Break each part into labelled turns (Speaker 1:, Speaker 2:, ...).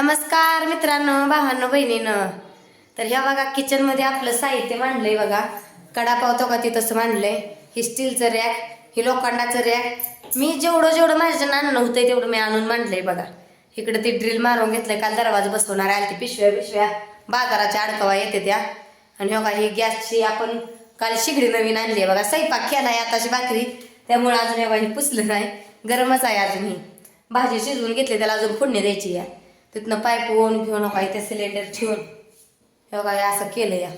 Speaker 1: नमस्कार मित्रांनो भावांनो बहिणीनं. तर ह्या बघा किचनमध्ये आपलं साहित्य मांडलंय बघा. कडा पावतो का ते तसं मांडलंय. ही स्टीलचं रॅक ही लोखंडाचं रॅक मी जेवढं जेवढं माझ्यानं आणणं होतं तेवढं मी आणून मांडलंय बघा. इकडे ते ड्रिल मारून घेतलंय काल दरवाजा बसवणार आहे ते पिशव्या पिशव्या बाजाराच्या अडकवा येते त्या. आणि हो का ही गॅसची आपण काल शिगडी नवीन आणली आहे बघा. स्वयंपाक केलाय आताची भाकरी. त्यामुळे अजून हे बघा हे पुसलं नाही. गरमच आहे अजूनही. भाजी शिजवून घेतली त्याला अजून फोडणी द्यायची या तिथनं पाईप ओन घेऊन काय ते सिलेंडर ठेवून हे काय असं केलं या.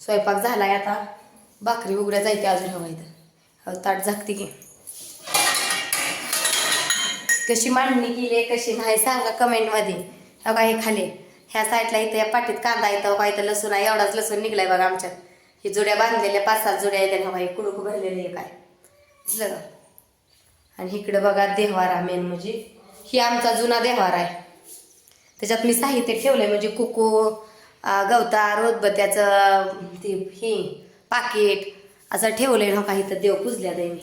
Speaker 1: स्वयंपाक झालाय आता. भाकरी उघड्या जायते अजून हवा इथं. ताट झाकते की. कशी मांडणी केली कशी नाही सांगा कमेंटमध्ये. हो का हे खाली. ह्या साईडला इथं या पाठीत कांदा येतं का इथं लसूण आहे एवढाच लसूण निघलाय बघा आमच्यात. ही जुड्या बांधलेल्या पाच सात जुड्या आहेत हवा हे कुडूक भरलेले आहे. काय दिसलं का? आणि इकडं बघा देवारा मेन म्हणजे. ही आमचा जुना देवारा आहे. त्याच्यात मी साहित्य ठेवलंय म्हणजे कुकू गवता रोजबत्याचं ते हे पाकिट असं ठेवलंय ना काही तर देव पुजल्या दे मी.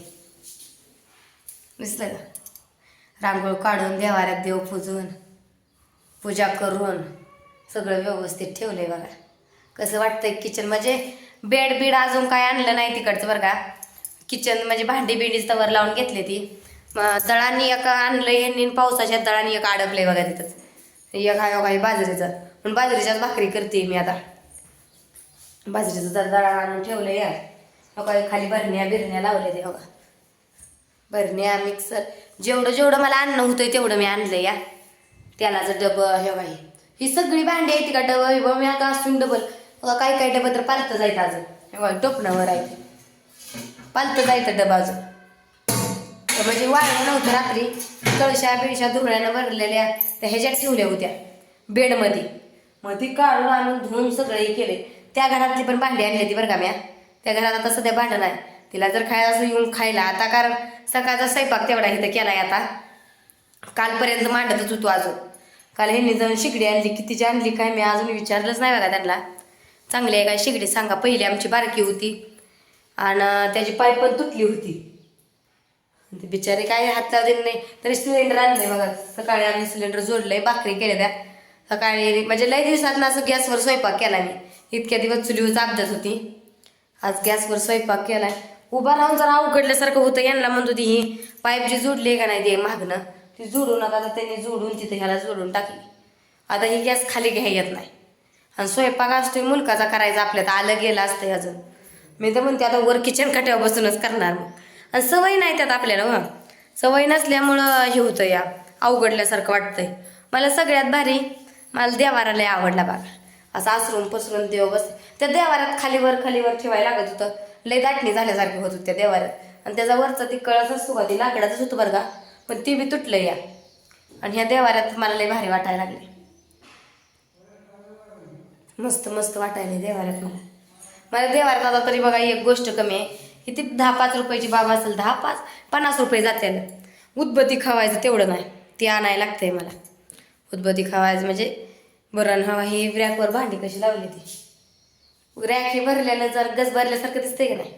Speaker 1: दिसलं का? रांगोळ काढून देवाऱ्यात देव पुजून पूजा करून सगळं व्यवस्थित ठेवलंय बघा. कसं वाटतंय किचन म्हणजे बेड बीड अजून काय आणलं नाही तिकडचं बरं का? किचन म्हणजे भांडी बिंडीच तवर लावून घेतली ती. मग दळांनी एक आणलं यांनी पावसाच्या दळांनी एक अडकलंय बघा तिथंच. एक आहे योगा आहे बाजरीचा. पण बाजरीच्याच भाकरी करते मी आता. बाजरीचं जर दळा आणून ठेवलं या बघा खाली भरण्या बिरण्या लावल्या ते बघा. भरण्या मिक्सर. जेवढं जेवढं मला आणणं होतं तेवढं मी आणलं या तेलाचं डबं हे बाई ही. सगळी भांडी आहेत का डबं हे बघ मी आता असून डबल बघा काही काही डबं तर पालतं जायचं अजून. हे बघा टोपणावर आहे. पालतं जायचं डबा अजून. म्हणजे वाळलं नव्हतं रात्री. कळशा बिळशा धुळ्यानं भरलेल्या त्या ह्याच्यात ठेवल्या होत्या बेडमध्ये. मग ती काढून आणून धुवून सगळं हे केले त्या घरातली पण भांडी आणली ती बरं का म्या. त्या घरात आता सध्या भांडण आहे तिला जर खायला असं येऊन खायला आता कारण सकाळचा स्वयंपाक तेवढा इथं केलाय आता. कालपर्यंत मांडतच होतो अजून. काल ह्यांनी जाऊन शिगडी आणली. कितीची आणली काय मी अजून विचारलंच नाही बघा त्यांना. चांगली आहे काय शिगडी सांगा. पहिली आमची बारकी होती. आणि त्याची पाईप पण तुटली होती. ते बिचारे काय हात लावले नाही. तरी सिलेंडर आणलंय बघा. सकाळी आम्ही सिलेंडर जोडलंय भाकरी केल्या त्या. सकाळी म्हणजे लय दिवसात ना असं गॅसवर स्वयंपाक केला मी. इतक्या दिवस चुलीवर आपदत होती. आज गॅसवर स्वयंपाक केलाय उभा राहून जरा अवघडल्यासारखं होतं. यांना म्हणत होती ही पाईप जी जोडली का नाही ते मागणं ती जोडू नका. तर त्यांनी जोडून तिथे ह्याला जोडून टाकली. आता ही गॅस खाली घ्या येत नाही. आणि स्वयंपाक असतोय मुलकाचा करायचा आपल्यात आलं गेलं असतंय अजून. मी तर म्हणते आता वर किचन काट्यावर बसूनच करणार मग. आणि सवय नाही त्यात आपल्याला मग सवय नसल्यामुळं हे होतं या. अवघडल्यासारखं वाटतंय. मला सगळ्यात भारी मला देवारा लय आवडला बघा असं आसरून पसरून देव बस त्या देवारात खालीवर खालीवर ठेवायला लागत होतं. लय दाटणी झाल्यासारखी होत होती त्या देवारात. आणि त्याचा वरचा ती कळस असतो का ती लाकडाचंच होतं बरं का. पण ती बी तुटलं या. आणि ह्या देवाऱ्यात मला लय भारी वाटायला लागले. मस्त मस्त वाटायला देवाऱ्यात मला. मला देवाऱ्यात आता तरी बघा एक गोष्ट कमी आहे. किती दहा पाच रुपयाची बाब असेल दहा पाच पन्नास रुपये जाते उदबत्ती खावायचं तेवढं नाही ती आणायला लागतंय मला. उदबत्ती खावायचं म्हणजे बरं हवा ही रॅकवर भांडी कशी लावली ती? रॅक हे भरलेलं जर गज भरल्यासारखं दिसतंय का नाही?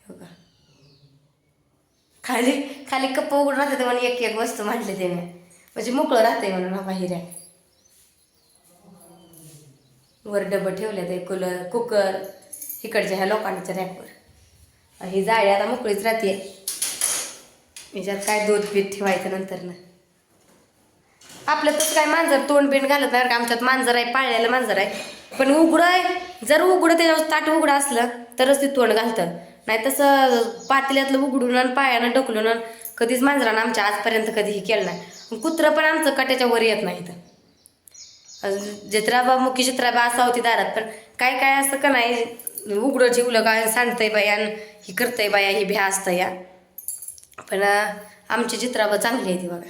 Speaker 1: हो का? खाली खाली कप्प उघडून राहते म्हणून एक एक वस्तू मांडली ते मी. म्हणजे मोकळं राहते म्हणून हवा ही रॅक. वर डबं ठेवले ते कुलर कुकर तिकडच्या ह्या लोकांच्या रॅकवर ही जाळी आता मोकळीच राहते याच्यात काय दूध पीठ ठेवायचं नंतर ना. आपलं तसं काय मांजर तोंड बिंड घालत नाही का? आमच्यात मांजर आहे पाळलेलं मांजर आहे. पण उघडं आहे जर उघडं त्याच्यावर ताट उघडं असलं तरच ते तोंड घालतं. नाही तसं पातेल्यातलं उघडून आणि पायानं ढकलून आणि कधीच मांजरानं आमच्या आजपर्यंत कधीही केलं नाही. कुत्रं पण आमचं कट्याच्या वर येत नाही इथं जत्राबा मुखी चित्राबा असा होती दारात पण काय काय असं का नाही उघडं ठेवलं काय सांडतंय बाया आणि ही करतंय बाया ही भ्या असतं या. पण आमची चित्राबा चांगली आहे ती बघा.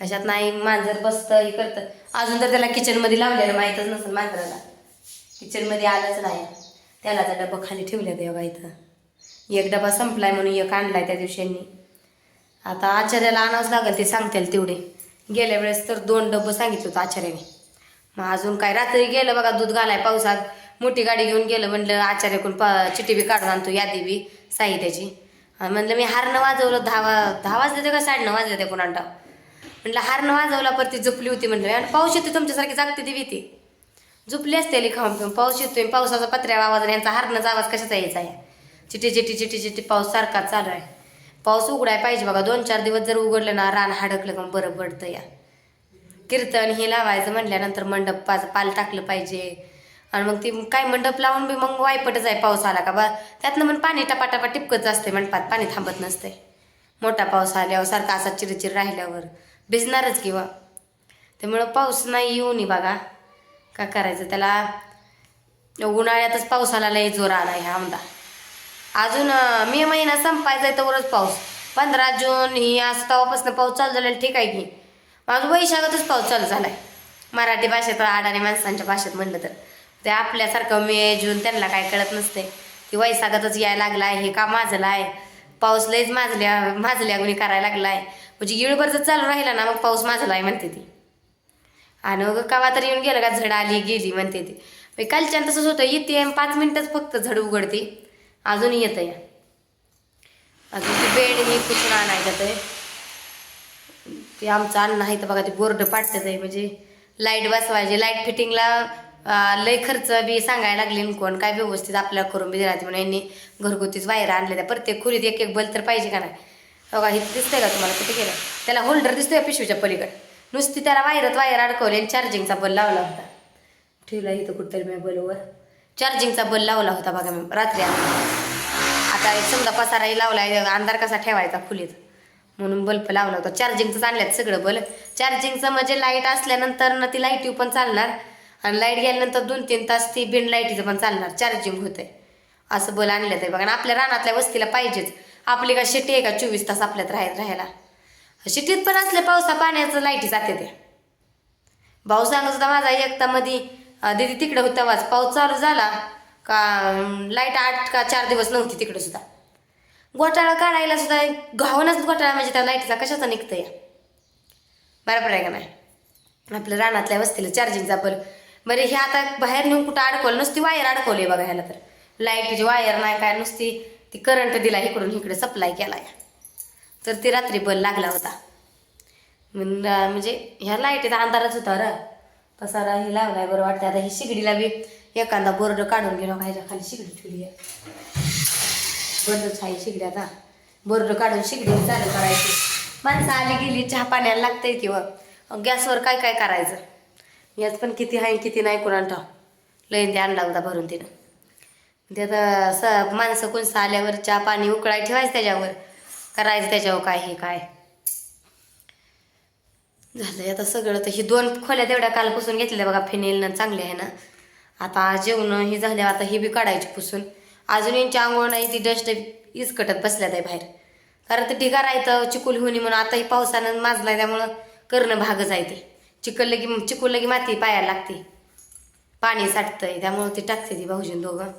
Speaker 1: कशात नाही मांजर बसतं हे करतं. अजून तर त्याला किचनमध्ये लावलेलं माहीतच नसेल मांजराला. किचनमध्ये आलंच नाही. त्याला तर डबा खाली ठेवल्या ते बघा इथं. एक डबा संपलाय म्हणून एक आणलाय त्या दिवशांनी आता आचार्याला आणावंच लागेल ते सांगतील तेवढे. गेल्या वेळेस तर दोन डबं सांगितलं होतं आचार्याने. मग अजून काय? रात्री गेलं बघा दूध घालाय पावसात. मोठी गाडी घेऊन गेलं म्हणलं आचार्यकडून प चिठी बी काढून आणतो यादी बी साहित्याची. म्हणलं मी हारनं वाजवलं दहा दहा वाजले ते का साडेनऊ वाजले ते कोणाला? म्हटलं हारनं वाजवला परती झोपली होती म्हटलं आणि पाऊस येते तुमच्यासारखी जागते ती भीती झोपली असते ली खाऊन पिऊन. पाऊस येतोय पावसाचा पत्र्या आवाज आणि यांचा हारणाचा आवाज कशाचा यायचा आहे? चिटी चिटी चिटी चिटी पाऊस सारखाच चालू आहे. पाऊस उघडाय पाहिजे बघा. दोन चार दिवस जर उघडलं ना रान हाडकलं का बरं पडतं या. कीर्तन हे लावायचं म्हटल्यानंतर मंडप पाच पाल टाकलं पाहिजे. आणि मग ती काय मंडप लावून बी मग वायपटच आहे पाऊस आला का बा? त्यातनं पण पाणी टपाटपा टिपकत असते मंडपात पाणी थांबत नसते मोठा पाऊस आल्यावर सारखा असा चिरचिर राहिल्यावर भिजणारच किंवा त्यामुळं पाऊस नाही येऊ नये बघा. काय करायचं त्याला? उन्हाळ्यातच पावसाला लय जोर आला ह्या आमदा. अजून मे महिना संपायचा आहे तवरच पाऊस. पंधरा जून ही असं तेव्हापासून पाऊस चालू झालेला ठीक आहे की. माझं वैशाखातच पाऊस चालू झाला आहे मराठी भाषेत अडाणी माणसांच्या भाषेत म्हणलं तर. ते आपल्यासारखं मे जून त्यांना काय कळत नसते. की वैशाखातच यायला लागलाय हे का माजलं आहे पाऊस लयच माजल्या माजल्या गुणी करायला लागलाय. म्हणजे इळभर जर चालू राहिला ना मग पाऊस माजलाय म्हणते ती. आणि मग कवा तर येऊन गेलं का झड आली गेली म्हणते ती. मग कालच्यान तसंच होतं येते पाच मिनिटच फक्त झड उघडते. अजून येतं या. अजून ती बेड ही कुठून आणायचं ते? ते आमचं अन्न आहे तर बघा ते बोर्ड पाडतात आहे. म्हणजे लाइट बसवायची लाइट फिटिंगला लय खर्च बी सांगायला लागले कोण काय व्यवस्थित आपल्याला करून बी राहते म्हणून यांनी घरगुतीच वायर आणले त्या. प्रत्येक खोलीत एक एक बल्ब तर पाहिजे का नाही? हो बघा हे दिसतंय का तुम्हाला? कुठे गेलं? त्याला होल्डर दिसतोय पिशवीच्या पलीकडे? नुसती त्याला वायरात वायर अडकवली आणि चार्जिंगचा बल्ब लावला होता. ठेवला इथं कुठतरी मी बलवर चार्जिंगचा बल्ब लावला होता बघा मी रात्री आता एक समजा पसाराही लावलाय अंधार कसा ठेवायचा खोलीत? म्हणून बल्ब लावला होता. चार्जिंगचं आणल्यात सगळं बल चार्जिंगचं म्हणजे लाइट असल्यानंतर ना ती लाइट पण चालणार. आणि लाइट गेल्यानंतर दोन तीन तास ती बिन लाईटीचं पण चालणार चार्जिंग होत आहे असं बोल आणलं ते बघा. आणि आपल्या रानातल्या वस्तीला पाहिजेच. आपली का शेती आहे का? चोवीस तास आपल्यात राहाय राहायला. शेतीत पण असले पावसा पाण्याचं लाईटी जाते ते. भाऊ सांगत होता माझा एकता मध्ये दिदी तिकडे होता वाज पाऊस चालू झाला का लाइट आठ का चार दिवस नव्हती तिकडे सुद्धा. घोटाळा काढायला सुद्धा घावूनच घोटाळा म्हणजे त्या लाईटचा कशाचा निघतं या बरोबर आहे का नाही? आपल्या रानातल्या वस्तीला चार्जिंगचा बरं बरे हे आता बाहेर नेऊन कुठं अडकवलं? नुसती वायर अडकवली बघा ह्याला तर. लाईटची वायर नाही काय नुसती ती करंट दिला इकडून इकडे सप्लाय केलाय. तर ती रात्री बल लागला होता. म्हणजे ह्या लाईटीत अंधारच होता र. पसारा हे लावलाय बरं वाटतं आता ही शिगडीला बी एखादा बोर्ड काढून गेलो ह्याच्या खाली शिगडी ठेवली आहे. बंदच आहे शिगडी आता. बोर्ड काढून शिगडी चालू करायची. माणसं आली गेली चहा पाण्याला लागतंय किंवा गॅसवर काय काय करायचं? यात पण किती आहे किती नाही कोणा ठाव लईन ते आणला होता भरून तिनं. ते आता स माणसं कोणसं आल्यावर चहा पाणी उकळाय ठेवायचं त्याच्यावर. करायचं त्याच्यावर काय हे काय. झालंय आता सगळं तर ही दोन खोल्या तेवढ्या काल पुसून घेतल्या बघा फिनेलनं चांगले आहे ना. आता जेवणं ही झाले आता ही बी काढायची पुसून. अजून यांची आंघोळ नाही ती डस्ट इसकटत बसल्यात आहे बाहेर. कारण ते ढिगार आहे तर चिकुल होणी म्हणून आताही पावसानं माजलाय त्यामुळं करणं भागच आहे ते. चिकल लगी लगी माती पायाला लागते. पाणी साठतंय त्यामुळं ते टाकते ती भाऊजीन दोघं.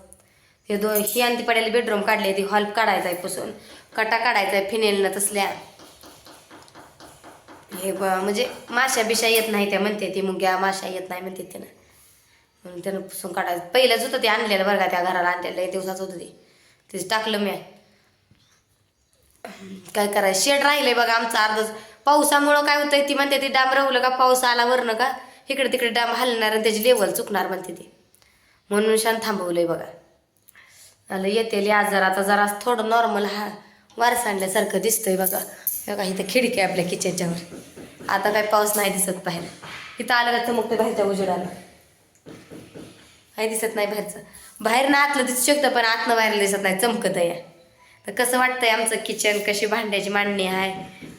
Speaker 1: हे दो ही आणि ती पडायला बेडरूम काढले ती हॉल काढायचा आहे पुसून कटा काढायचा आहे फिनेलनं तसल्या. हे ब म्हणजे माशा बिशा येत नाही त्या म्हणते ती मुंग्या माशा येत नाही म्हणते त्यानं म्हणून त्यानं पुसून काढायचं. पहिलंच होतं ते आणलेलं बरं का त्या घराला आणलेलं एक दिवसाचं होतं ते. तेच टाकलं मी. काय करायचं? शेड राहिलंय बघा आमचं अर्धच पावसामुळं काय होतंय ती म्हणते ती डांब रवलं का पाऊस आला वरनं का? इकडे तिकडे डांब हलणार आणि त्याची लेवल चुकणार म्हणते ती. म्हणून शान थांबवलंय बघा. आलं येते आज जरा आता जरा थोडं नॉर्मल हा वार सांडल्यासारखं दिसतंय बघा. बघा इथं खिडकी आहे आपल्या किचनच्यावर आता काय पाऊस नाही दिसत बाहेर. इथं आलं का चमकतं बाहेरच्या उजेडाला. काही दिसत नाही बाहेरचं. बाहेर ना आतलं दिसू शकतं पण आतनं बाहेर दिसत नाही चमकत आहे तर कसं वाटतंय आमचं किचन कशी भांड्याची मांडणी आहे?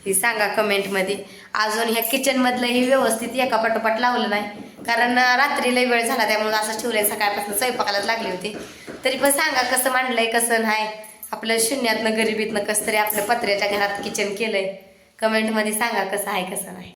Speaker 1: ही सांगा कमेंटमध्ये अजून ह्या किचनमधलं हे व्यवस्थित एका पटोपट लावलं नाही. कारण रात्री लई वेळ झाला त्यामुळे असं ठेवलंय. सकाळपासून स्वयंपाकालाच लागली होती. तरी पण सांगा कसं मांडलंय कसं नाही. आपलं शून्यातनं गरिबीतनं कसं तरी आपल्या पत्र्याच्या घरात किचन केलंय. कमेंटमध्ये सांगा कसं आहे कसं नाही.